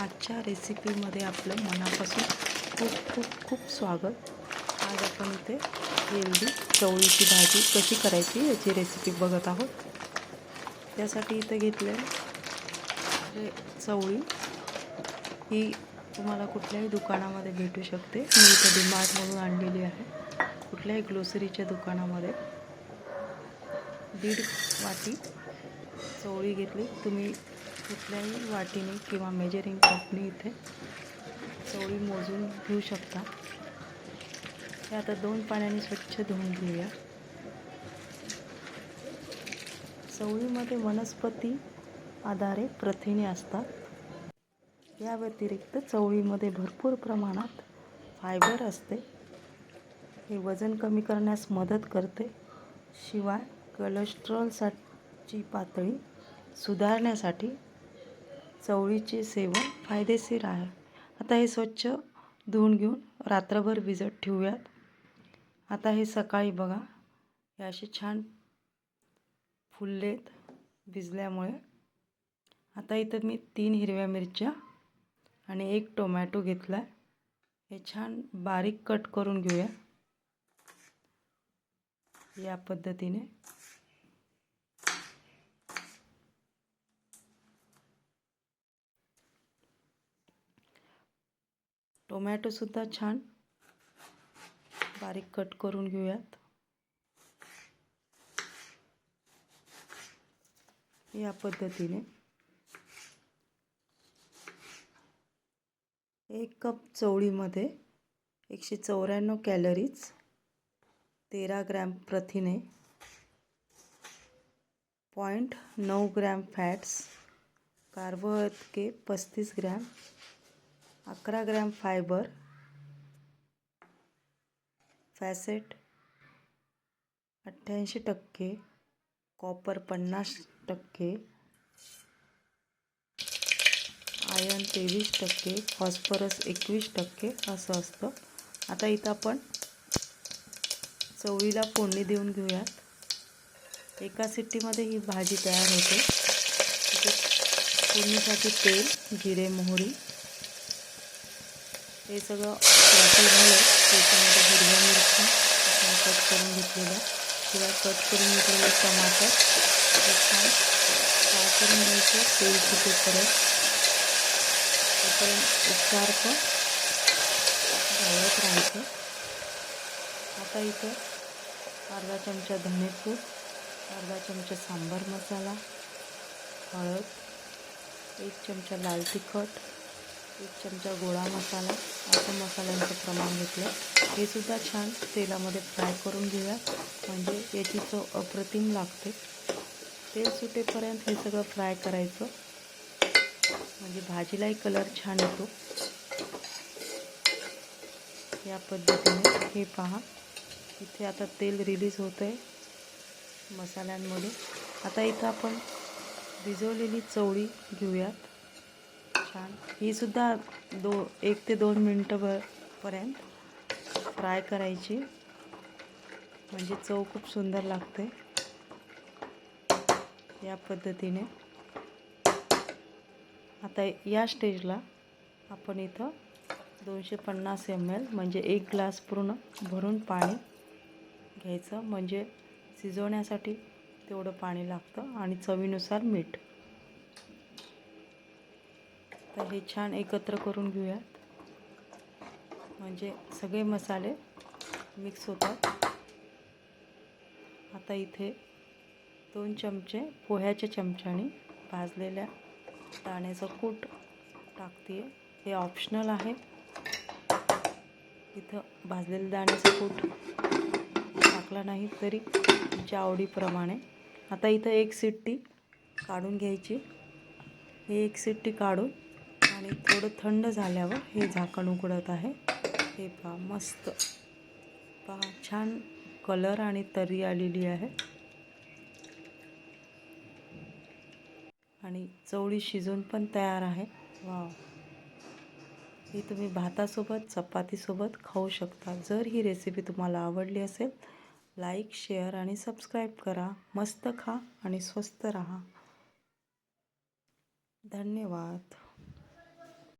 आजच्या रेसिपीमध्ये आपलं मनापासून खूप खूप खूप स्वागत. आज आपण इथे हेल्दी चवळीची भाजी कशी करायची याची रेसिपी बघत आहोत. त्यासाठी इथे घेतलं चवळी ही तुम्हाला कुठल्याही दुकानामध्ये भेटू शकते. मी इथं डिमार्टमधून आणलेली आहे. कुठल्याही ग्लोसरीच्या दुकानामध्ये. दीड वाटी चवळी घेतली. तुम्ही कुठल्याही वाटीने किंवा मेजरिंग कपने इथे चवळी मोजून घेऊ शकता. हे आता दोन पाण्याने स्वच्छ धुवून घेऊया. चवळीमध्ये वनस्पती आधारे प्रथिने असतात. या व्यतिरिक्त चवळीमध्ये भरपूर प्रमाणात फायबर असते. हे वजन कमी करण्यास मदत करते. शिवाय कोलेस्ट्रॉलसाठी पातळी सुधारण्यासाठी चवळीचे सेवन फायदेशीर आहे. आता हे स्वच्छ धुवून घेऊन रात्रभर भिजत ठेवूयात. आता हे सकाळी बघा. हे असे छान फुललेत भिजल्यामुळे. आता इथं मी तीन हिरव्या मिरच्या आणि एक टोमॅटो घेतला आहे हे छान बारीक कट करून घेऊया. या पद्धतीने. टोमॅटोसुद्धा छान बारीक कट करून घेऊयात. या पद्धतीने. एक कप चवळीमध्ये एकशे चौऱ्याण्णव कॅलरीज तेरा ग्रॅम प्रथिने पॉईंट नऊ ग्रॅम फॅट्स कार्बोदके पस्तीस ग्रॅम अकरा ग्रॅम फायबर फॅसेट अठ्ठ्याऐंशी टक्के कॉपर पन्नास टक्के आयन तेवीस टक्के फॉस्फरस एकवीस टक्के असं असतं. आता इथं आपण चवळीला फोडणी देऊन घेऊयात. एका सिट्टीमध्ये ही भाजी तयार होते. फोडणीसाठी तेल जिरे मोहरी हे सगळं क्रॅकल झालं. त्याच्यामध्ये हिरव्या मिरची आपण कट करून घेतलेल्या. किंवा कट करून घेतलेलं टमाटर. हे छान फ्राय करून घ्यायचं. तेल सुटेपर्यंत. तोपर्यंत एकसारखं घालत राहायचं. आता इथं अर्धा चमचा धनेपूड अर्धा चमचा सांबार मसाला हळद एक चमचा लाल तिखट एक चमचा गोळा मसाला असं मसाल्यांचं प्रमाण घेतलं. हे सुद्धा छान तेलामध्ये फ्राय करून घेऊया. म्हणजे याची चव अप्रतिम लागते. तेल सुटेपर्यंत हे सगळं फ्राय करायचं. म्हणजे भाजीलाही कलर छान येतो. या पद्धतीने हे पहा. इथे आता तेल रिलीज होतं आहे मसाल्यांमध्ये. आता इथं आपण भिजवलेली चवळी घेऊयात. छान. ही सुद्धा दो एक ते दोन मिनटं पर्यंत फ्राय करायची. म्हणजे चव खूप सुंदर लागते. या पद्धतीने. आता या स्टेजला आपण इथं दोनशे पन्नास एम एल म्हणजे एक ग्लास पूर्ण भरून पाणी घ्यायचं. म्हणजे शिजवण्यासाठी तेवढं पाणी लागतं आणि चवीनुसार मीठ. तर हे छान एकत्र करून घेऊयात. म्हणजे सगळे मसाले मिक्स होतात. आता इथे दोन चमचे पोह्याच्या चमच्याने भाजलेल्या दाण्याचं कूट टाकते हे ऑप्शनल आहे. इथं भाजलेलं दाण्याचं कूट टाकला नाही तरी तुमच्या आवडीप्रमाणे. आता इथं एक सिट्टी काढून घ्यायची. हे एक सिट्टी काढून आणि थोडं थंड झाल्यावर हे झाकण उघडत आहे. हे पहा मस्त. पहा छान कलर आणि तरी आलेली आहे. आणि चवळी शिजून पण तयार आहे. वा ही तुम्ही भातासोबत चपातीसोबत खाऊ शकता. जर ही रेसिपी तुम्हाला आवडली असेल लाईक शेअर आणि सबस्क्राईब करा. मस्त खा आणि स्वस्त रहा. धन्यवाद.